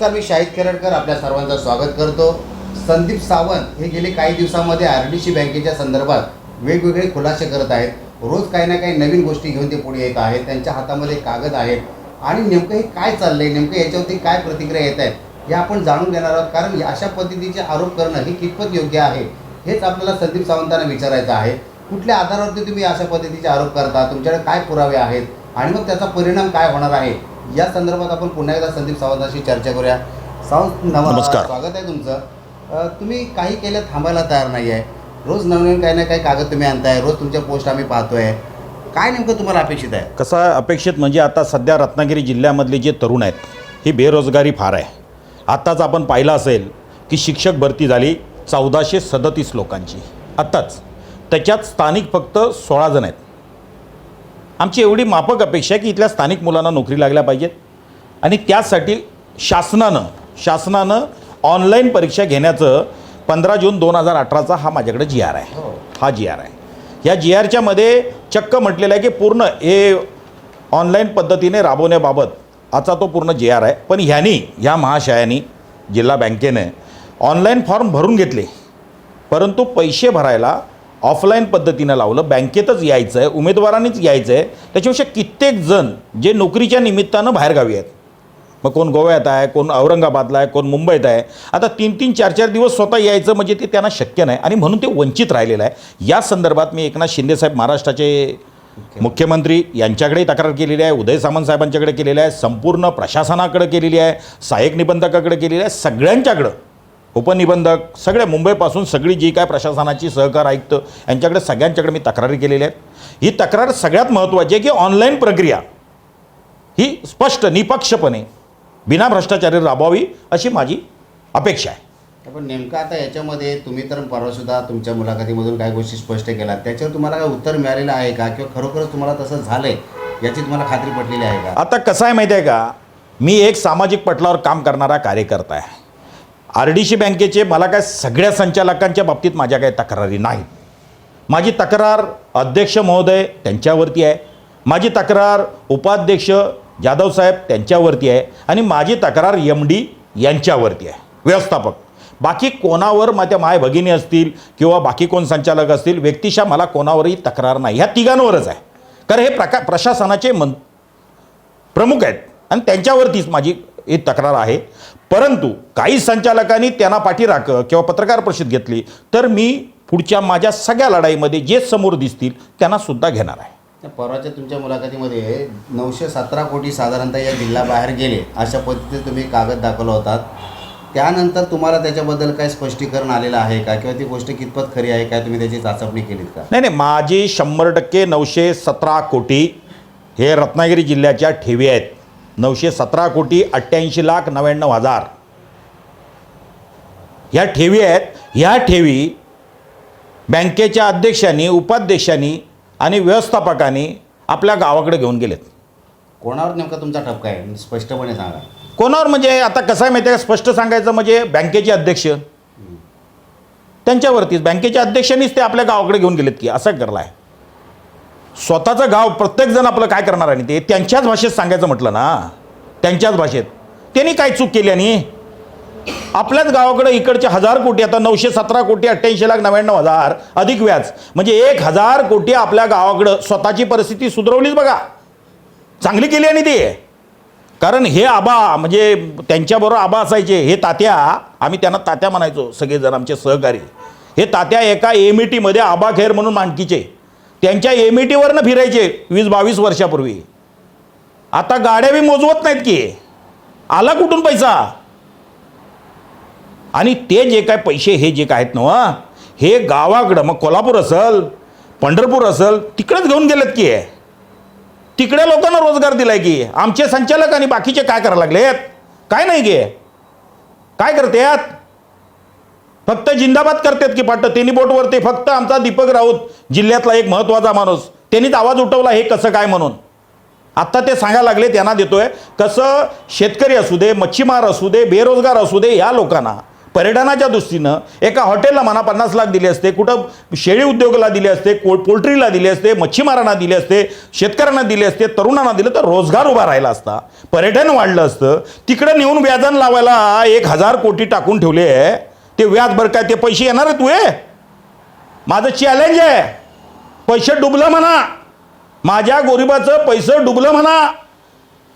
नमस्कार मी शाहिद केरडकर आपल्या सर्वांचं स्वागत करतो. संदीप सावंत हे गेले काही दिवसामध्ये आर डी सी बँकेच्या संदर्भात वेगवेगळे खुलासे करत आहेत. रोज काही ना काही नवीन गोष्टी घेऊन ते पुढे येत आहेत. त्यांच्या हातामध्ये कागद आहेत. आणि नेमकं हे काय चाललंय? नेमकं याच्यावरती काय प्रतिक्रिया येत आहेत? हे आपण जाणून घेणार आहोत. कारण अशा पद्धतीचे आरोप करणं हे कितपत योग्य आहे? हेच आपल्याला संदीप सावंतांना विचारायचं आहे. कुठल्या आधारावरती तुम्ही अशा पद्धतीचे आरोप करता? तुमच्याकडे काय पुरावे आहेत? आणि मग त्याचा परिणाम काय होणार आहे? या संदर्भात आपण पुन्हा एकदा संदीप सावंतांशी चर्चा करूया. सावंत नम- नमस्कार. स्वागत आहे तुमचं. तुम्ही काही केलं थांबायला तयार नाही आहे रोज नवनवीन काही ना काही कागद तुम्ही आणताय रोज तुमच्या पोस्ट आम्ही पाहतोय. काय नेमकं तुम्हाला अपेक्षित आहे? कसं अपेक्षित म्हणजे आता सध्या रत्नागिरी जिल्ह्यामधले जे तरुण आहेत ही बेरोजगारी फार आहे. आत्ताच आपण पाहिलं असेल की शिक्षक भरती झाली चौदाशे सदतीस लोकांची. आत्ताच. त्याच्यात स्थानिक फक्त सोळा जण आहेत. आमची एवढी माफक अपेक्षा आहे की इथल्या स्थानिक मुलांना नोकरी लागल्या पाहिजेत. आणि त्यासाठी शासनानं शासनानं ऑनलाईन परीक्षा घेण्याचं पंधरा जून दोन हजार अठराचा हा माझ्याकडे जी आर आहे. हो. हा जी आर आहे. या जी आरच्या मध्ये चक्क म्हटलेलं आहे की पूर्ण हे ऑनलाईन पद्धतीने राबवण्याबाबत आजचा तो पूर्ण जी आर आहे. पण ह्यांनी ह्या महाशयांनी जिल्हा बँकेने ऑनलाईन फॉर्म भरून घेतले. परंतु पैसे भरायला ऑफलाईन पद्धतीनं लावलं. बँकेतच यायचं आहे उमेदवारांनीच यायचं आहे त्याच्यापेक्षा कित्येक जण जे नोकरीच्या निमित्तानं बाहेरगावी आहेत. मग कोण गोव्यात आहे कोण औरंगाबादला आहे कोण मुंबईत आहे. आता तीन तीन चार चार दिवस स्वतः यायचं म्हणजे ते त्यांना शक्य नाही. आणि म्हणून ते वंचित राहिलेलं आहे. या संदर्भात मी एकनाथ शिंदेसाहेब महाराष्ट्राचे मुख्यमंत्री यांच्याकडे तक्रार केलेली आहे उदय सामंत साहेबांच्याकडे केलेली आहे संपूर्ण प्रशासनाकडे केलेली आहे सहाय्यक निबंधकाकडे केलेली आहे सगळ्यांच्याकडं. उपनिबंधक सगळे मुंबईपासून सगळी जी काय प्रशासनाची सहकार आयुक्त यांच्याकडे सगळ्यांच्याकडे मी तक्रारी केलेल्या आहेत. ही तक्रार सगळ्यात महत्त्वाची आहे की ऑनलाईन प्रक्रिया ही स्पष्ट निपक्षपणे बिना भ्रष्टाचारी राबवावी अशी माझी अपेक्षा आहे. पण नेमकं आता याच्यामध्ये तुम्ही तर परवा सुद्धा तुमच्या मुलाखतीमधून काही गोष्टी स्पष्ट केल्या. त्याच्यावर तुम्हाला काय उत्तर मिळालेलं आहे का? किंवा खरोखरच तुम्हाला तसं झालंय? याची तुम्हाला खात्री पटलेली आहे का? आता कसं आहे माहिती आहे का? मी एक सामाजिक पटलावर काम करणारा कार्यकर्ता आहे. आर डी सी बँकेचे मला काय सगळ्या संचालकांच्या बाबतीत माझ्या काही तक्रारी नाही माझी तक्रार अध्यक्ष महोदय त्यांच्यावरती आहे. माझी तक्रार उपाध्यक्ष जाधव साहेब त्यांच्यावरती आहे आणि माझी तक्रार एम डी यांच्यावरती आहे. व्यवस्थापक. बाकी कोणावर माझ्या माय भगिनी असतील किंवा बाकी कोण संचालक असतील व्यक्तिशा मला कोणावरही तक्रार नाही. ह्या तिघांवरच आहे. कारण हे प्रका प्रशासनाचे मन प्रमुख आहेत आणि त्यांच्यावरतीच माझी ही तक्रार आहे. परंतु काही संचालकांनी त्यांना पाठी राख किंवा पत्रकार परिषद घेतली तर मी पुढच्या माझ्या सगळ्या लढाईमध्ये जे समोर दिसतील त्यांना सुद्धा घेणार आहे. परवाच्या तुमच्या मुलाखतीमध्ये नऊशे सतरा कोटी साधारणतः या जिल्ह्याबाहेर गेले अशा पद्धतीने तुम्ही कागद दाखवला होतात त्यानंतर तुम्हाला त्याच्याबद्दल काय स्पष्टीकरण आलेलं आहे का? किंवा ती गोष्ट कितपत खरी आहे? काय तुम्ही त्याची चाचपणी केलीत का? नाही नाही माझी शंभर टक्के नऊशे सतरा कोटी हे रत्नागिरी जिल्ह्याच्या ठेवी आहेत. नऊशे सतरा कोटी अठ्ठ्याऐंशी लाख नव्याण्णव हजार. ह्या ठेवी आहेत. ह्या ठेवी बँकेच्या अध्यक्षांनी उपाध्यक्षांनी आणि व्यवस्थापकांनी आपल्या गावाकडे घेऊन गेलेत. कोणावर नेमका तुमचा ठपका आहे? स्पष्टपणे सांगा. कोणावर म्हणजे आता कसं आहे माहिती आहे स्पष्ट सांगायचं म्हणजे बँकेचे अध्यक्ष. त्यांच्यावरतीच. बँकेच्या अध्यक्षांनीच ते आपल्या गावाकडे घेऊन गेलेत की असं करलं आहे स्वतःचं गाव प्रत्येकजण आपलं काय करणार आणि ते त्यांच्याच भाषेत सांगायचं म्हटलं ना. त्यांच्याच भाषेत. त्यांनी काय चूक केली आणि? आपल्याच गावाकडे इकडचे हजार कोटी आता नऊशे सतरा कोटी अठ्ठ्याऐंशी लाख नव्याण्णव हजार अधिक व्याज. म्हणजे एक हजार कोटी आपल्या गावाकडं स्वतःची परिस्थिती सुधरवलीच बघा. चांगली केली आणि ते. कारण हे आबा म्हणजे त्यांच्याबरोबर आबा असायचे हे तात्या आम्ही त्यांना तात्या म्हणायचो सगळेजण आमचे सहकारी. हे तात्या एका एम ई टीमध्ये आबा खेर म्हणून मांडकीचे त्यांच्या एम ई टीवरनं फिरायचे वीस बावीस वर्षापूर्वी. आता गाड्या बी मोजवत नाहीत की. आला कुठून पैसा? आणि ते जे काय पैसे हे जे काय आहेत ना हे गावाकडं मग कोल्हापूर असेल पंढरपूर असेल तिकडेच घेऊन गेलेत की. तिकडे लोकांना रोजगार दिलाय की. आमचे संचालक आणि बाकीचे काय करायला लागलेत? काय नाही गे काय करतात फक्त जिंदाबाद करतात की पाटत त्यांनी बोटवरती फक्त आमचा दीपक राऊत जिल्ह्यातला एक महत्त्वाचा माणूस. त्यांनीच आवाज उठवला हे कसं काय म्हणून? आत्ता ते सांगायला लागले त्यांना देतोय. कसं शेतकरी असू दे मच्छीमार असू दे बेरोजगार असू दे या लोकांना पर्यटनाच्या दृष्टीनं एका हॉटेलला म्हणा पन्नास लाख दिले असते कुठं शेळी उद्योगाला दिले असते को पोल्ट्रीला दिले असते मच्छीमारांना दिले असते शेतकऱ्यांना दिले असते तरुणांना दिले तर रोजगार उभा राहिला असता. पर्यटन वाढलं असतं. तिकडं नेऊन व्याजान लावायला एक हजार कोटी टाकून ठेवले आहे. ते व्याज बरं काय ते पैसे येणार तू तुये माझं चॅलेंज आहे. पैसे डुबलं म्हणा. माझ्या गोरिबाचं पैसे डुबलं म्हणा.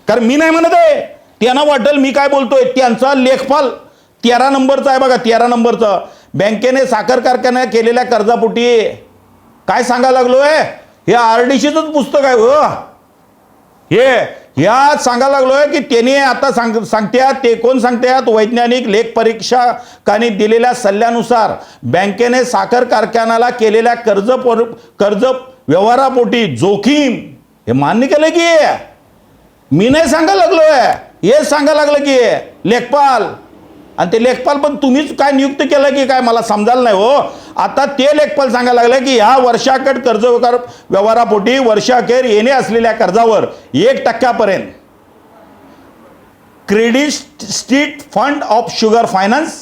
कारण मी नाही म्हणत आहे. त्यांना वाटेल मी काय बोलतोय. त्यांचा लेखपाल तेरा नंबरचा आहे बघा तेरा नंबरचा. बँकेने साखर कारखान्या केलेल्या कर्जापोटी काय सांगायला लागलो आहे हे आर डी सीचंच पुस्तक आहे हो. हे ह्या सांगायला लागलोय की त्याने आता सांग सांगत्यात ते कोण सांगत्यात? वैज्ञानिक लेख परीक्षकांनी दिलेल्या सल्ल्यानुसार बँकेने साखर कारखान्याला केलेल्या कर्ज पर कर्ज व्यवहारापोटी जोखीम हे मान्य केलं की? मी नाही सांगायला लागलोय. हे सांगायला लागलं की? लेखपाल आणि ते लेखपाल पण तुम्हीच काय नियुक्त केलं की काय मला समजायला नाही हो. आता ते लेखपाल सांगायला लागलं की ह्या वर्षाकट कर्ज व्यवहारापोटी वर्षाखेर येणे असलेल्या कर्जावर एक टक्क्यापर्यंत credit street fund of sugar finance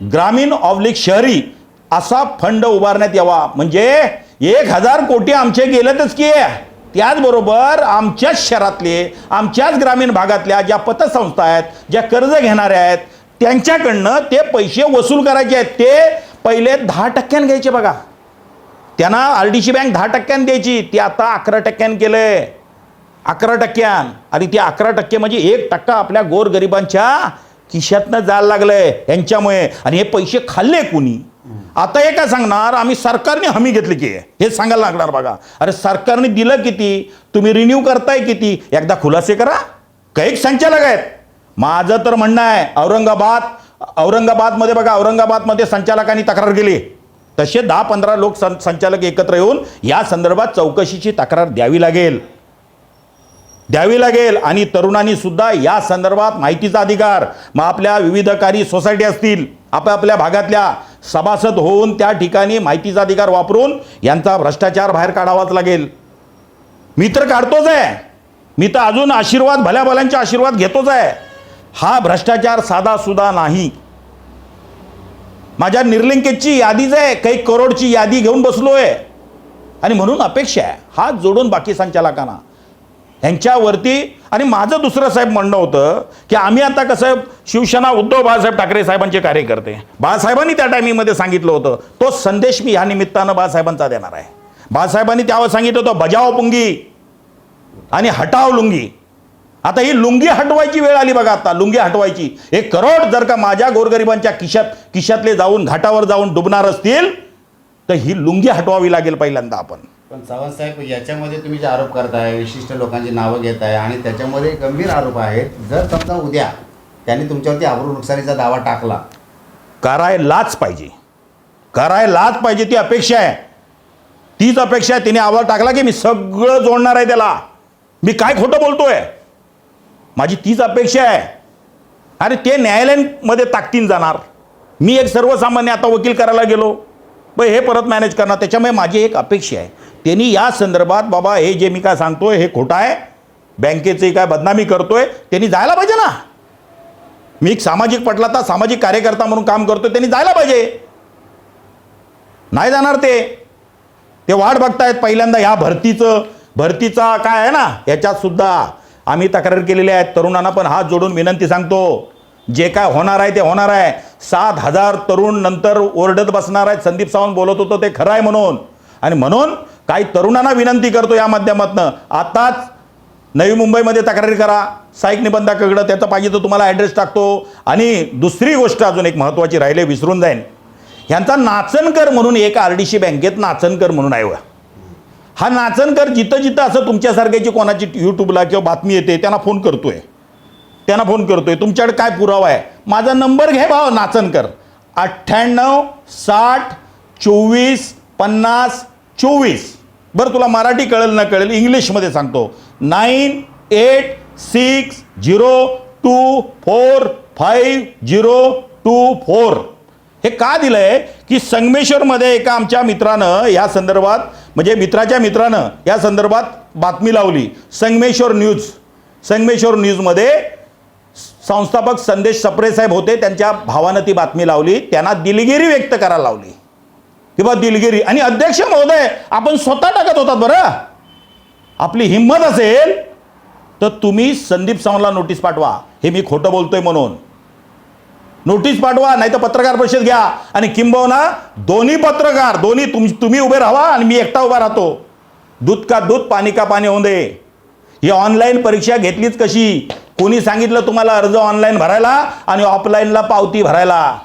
ग्रामीण ऑब्लिक शहरी असा फंड उभारण्यात यावा. म्हणजे एक हजार कोटी आमचे गेलेतच की. त्याचबरोबर आमच्याच शहरातले आमच्याच ग्रामीण भागातल्या ज्या पतसंस्था आहेत ज्या कर्ज घेणाऱ्या आहेत त्यांच्याकडनं ते पैसे वसूल करायचे आहेत. ते पहिले दहा टक्क्यानं घ्यायचे बघा. त्यांना आर डी सी बँक दहा टक्क्यानं द्यायची. ती आता अकरा टक्क्यानं केलंय अकरा टक्क्यान. आणि ते अकरा टक्के म्हणजे एक टक्का आपल्या गोरगरिबांच्या खिशातनं जायला लागलंय यांच्यामुळे. आणि हे पैसे खाल्ले कुणी? आता हे काय सांगणार? आम्ही सरकारने हमी घेतली की. हे सांगायला लागणार बघा. अरे सरकारने दिलं किती? तुम्ही रिन्यू करताय किती? एकदा खुलासे करा. कैक संचालक आहेत. माझं तर म्हणणं आहे औरंगाबाद औरंगाबादमध्ये बघा औरंगाबादमध्ये संचालकांनी तक्रार केली. तसे दहा पंधरा लोक सं संचालक एकत्र येऊन या संदर्भात चौकशीची तक्रार द्यावी लागेल. द्यावी लागेल आणि तरुणांनी सुद्धा या संदर्भात माहितीचा अधिकार. मग आपल्या विविधकारी सोसायटी असतील आपापल्या भागातल्या सभासद होऊन त्या ठिकाणी माहितीचा अधिकार वापरून यांचा भ्रष्टाचार बाहेर काढावाच लागेल. मी तर काढतोच आहे. मी तर अजून आशीर्वाद भल्या भल्यांचे आशीर्वाद घेतोच आहे. हा भ्रष्टाचार साधा सुद्धा नाही. माझ्या निर्लिंकेची यादीच आहे काही करोडची यादी घेऊन बसलो आहे आणि म्हणून अपेक्षा आहे हात जोडून बाकी संचालकांना. ह्यांच्यावरती आणि माझं दुसरं साहेब म्हणणं होतं की आम्ही आता कसं शिवसेना उद्धव बाळासाहेब ठाकरे साहेबांचे कार्यकर्ते. बाळासाहेबांनी त्या टायमिंगमध्ये सांगितलं होतं तो संदेश मी ह्या निमित्तानं बाळासाहेबांचा देणार आहे. बाळासाहेबांनी त्यावर सांगितलं होतं बजाव पुंगी आणि हटाव लुंगी. आता ही लुंगी हटवायची वेळ आली बघा आता लुंगी हटवायची. एक करोड जर का माझ्या गोरगरिबांच्या खिशात खिशातले जाऊन घाटावर जाऊन डुबणार असतील तर ही लुंगी हटवावी लागेल पहिल्यांदा आपण. पण चव्हाण साहेब याच्यामध्ये तुम्ही जे आरोप करताय विशिष्ट लोकांची नावं घेताय आणि त्याच्यामध्ये गंभीर आरोप आहेत. जर समजा उद्या त्यांनी तुमच्यावरती आबरू नुकसानीचा दावा टाकला. करायलाच पाहिजे. करायलाच पाहिजे ती अपेक्षा आहे. तीच अपेक्षा आहे तिने आवाज टाकला की मी सगळं जोडणार आहे त्याला. मी काय खोटं बोलतोय? माझी तीच अपेक्षा आहे. अरे ते न्यायालयामध्ये ताकदीन जाणार. मी एक सर्वसामान्य आता वकील करायला गेलो. ब हे परत मॅनेज करणार. त्याच्यामुळे माझी एक अपेक्षा आहे. त्यांनी या संदर्भात बाबा हे जे मी काय सांगतो हे खोटं आहे. बँकेचे काय बदनामी करतोय. त्यांनी जायला पाहिजे ना. मी एक सामाजिक पटलाता सामाजिक कार्यकर्ता म्हणून काम करतोय. त्यांनी जायला पाहिजे. नाही जाणार ते. ते वाट बघतायत पहिल्यांदा ह्या भरतीचं. भरतीचा काय आहे ना ह्याच्यात सुद्धा आम्ही तक्रार केलेली आहेत. तरुणांना पण हात जोडून विनंती सांगतो. जे काय होणार आहे ते होणार आहे. सात हजार तरुण नंतर ओरडत बसणार आहेत. संदीप सावंत बोलत होतो ते खरं आहे म्हणून. आणि म्हणून काही तरुणांना विनंती करतो या माध्यमातनं. आताच नवी मुंबईमध्ये तक्रारी करा. साईक निबंधकाकडं त्याचं पाहिजे तर तुम्हाला ॲड्रेस टाकतो. आणि दुसरी गोष्ट अजून एक महत्त्वाची राहिले विसरून जाईन. ह्यांचा नाचनकर म्हणून एक आर डी सी बँकेत नाचनकर म्हणून आहे हा नाचनकर जिथं जिथं असं तुमच्यासारख्याची कोणाची यूट्यूबला किंवा बातमी येते त्यांना फोन करतोय. त्यांना फोन करतोय. तुमच्याकडे काय पुरावा आहे? माझा नंबर घे भाव नाचनकर अठ्ठ्याण्णव साठ चोवीस पन्नास चोवीस. बरं तुला मराठी कळेल न कळेल इंग्लिशमध्ये सांगतो. Nine eight six zero two four five zero two four. हे का दिलं आहे की संगमेश्वरमध्ये एका आमच्या मित्रानं या संदर्भात म्हणजे मित्राच्या मित्रानं या संदर्भात बातमी लावली. संगमेश्वर न्यूज. संगमेश्वर न्यूजमध्ये संस्थापक संदेश सप्रे साहेब होते त्यांच्या भावानं ती बातमी लावली. त्यांना दिलगिरी व्यक्त करायला लावली. किंवा दिलगिरी आणि अध्यक्ष महोदय आपण स्वतः टाकत होतात बरं. आपली हिंमत असेल तर तुम्ही संदीप सावंतला नोटीस पाठवा. हे मी खोटं बोलतोय म्हणून. नोटीस पाठवा नाही तर पत्रकार परिषद घ्या. आणि किंबहुना दोन्ही पत्रकार दोन्ही तुम तुम्ही उभे राहा आणि मी एकटा उभा राहतो. दूध का दूध पाणी का पाणी होऊन दे. ही ऑनलाईन परीक्षा घेतलीच कशी? कोणी सांगितलं तुम्हाला अर्ज ऑनलाईन भरायला आणि ऑफलाईनला पावती भरायला?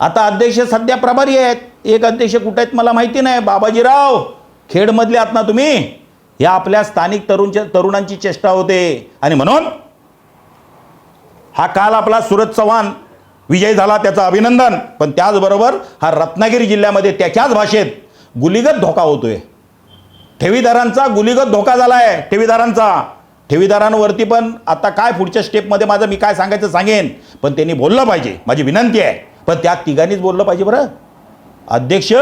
आता अध्यक्ष सध्या प्रभारी आहेत. एक अध्यक्ष कुठे आहेत मला माहिती नाही. बाबाजीराव खेडमधले आहात ना तुम्ही? या आपल्या स्थानिक तरुणच्या तरुणांची चेष्टा होते. आणि म्हणून हा काल आपला सुरज चव्हाण विजय झाला त्याचं अभिनंदन. पण त्याचबरोबर हा रत्नागिरी जिल्ह्यामध्ये त्याच्याच भाषेत गुलिगत धोका होतोय. ठेवीदारांचा गुलिगत धोका झाला आहे ठेवीदारांचा. ठेवीदारांवरती पण आता काय पुढच्या स्टेपमध्ये माझं मी काय सांगायचं सांगेन पण त्यांनी बोललं पाहिजे. माझी विनंती आहे. पण त्या तिघांनीच बोललं पाहिजे बरं. अध्यक्ष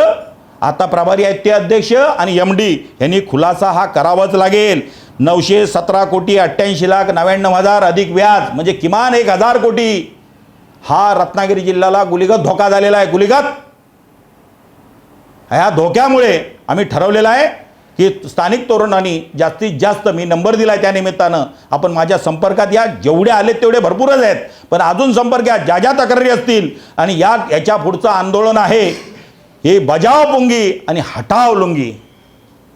आता प्रभारी आहेत ते अध्यक्ष आणि एम डी यांनी खुलासा हा करावाच लागेल. नऊशे सतरा कोटी अठ्ठ्याऐंशी लाख नव्याण्णव हजार अधिक व्याज म्हणजे किमान एक हजार कोटी. हा रत्नागिरी जिल्ह्याला गुलिगत धोका झालेला आहे. गुलिगत? ह्या धोक्यामुळे आम्ही ठरवलेलं आहे की स्थानिक तरुणांनी जास्तीत जास्त मी नंबर दिला आहे त्या निमित्तानं आपण माझ्या संपर्कात या जेवढे आलेत तेवढे भरपूरच आहेत. पण अजून संपर्क या ज्या ज्या तक्रारी असतील आणि या याच्या पुढचं आंदोलन आहे हे बजाव पुंगी आणि हटाव लुंगी.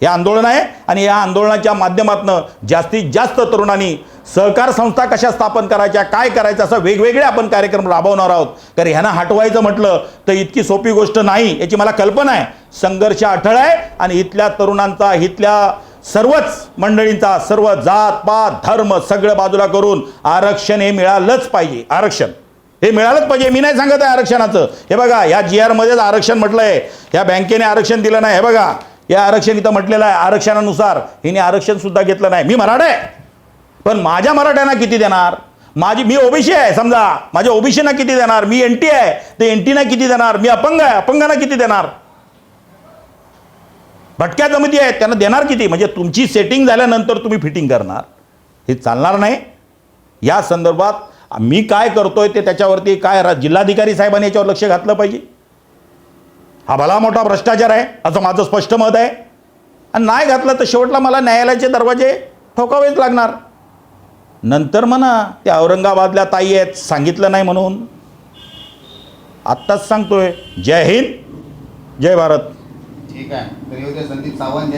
हे आंदोलन आहे आणि या आंदोलनाच्या माध्यमातून जास्तीत जास्त तरुणांनी सहकार संस्था कशा स्थापन करायच्या काय करायचं असं वेगवेगळे आपण कार्यक्रम राबवणार आहोत. तर ह्यांना हटवायचं म्हटलं तर इतकी सोपी गोष्ट नाही याची मला कल्पना आहे. संघर्ष अठळ आहे आणि इथल्या तरुणांचा इथल्या सर्वच मंडळींचा सर्व जात पात धर्म सगळं बाजूला करून आरक्षण हे मिळालंच पाहिजे आरक्षण. हे मिळालंच पाहिजे. मी नाही सांगत आहे आरक्षणाचं. हे बघा या जी आरमध्येच आरक्षण म्हटलं आहे या बँकेने आरक्षण दिलं नाही. हे बघा या आरक्षण इथं म्हटलेलं आहे आरक्षणानुसार. हिने आरक्षण सुद्धा घेतलं नाही. मी मराठा आहे. पण माझ्या मराठ्यांना किती देणार? माझी मी ओबीसी आहे समजा. माझ्या ओबीसीना किती देणार? मी एन टी आहे. ते एन टीना किती देणार? मी अपंग आहे. अपंगांना किती देणार? भटक्या जमती आहेत. त्यांना देणार किती? म्हणजे तुमची सेटिंग झाल्यानंतर तुम्ही फिटिंग करणार. हे चालणार नाही. या संदर्भात मी काय करतोय ते त्याच्यावरती काय जिल्हाधिकारी साहेबांनी याच्यावर लक्ष घातलं पाहिजे. हा भला मोठा भ्रष्टाचार आहे असं माझं स्पष्ट मत आहे. आणि नाही घातलं तर शेवटला मला न्यायालयाचे दरवाजे ठोकावेच लागणार. नंतर म्हणा ते औरंगाबादल्या ताई आहेत सांगितलं नाही म्हणून. आत्ताच सांगतोय जय हिंद जय भारत. ठीक आहे. तर संदीप सावंत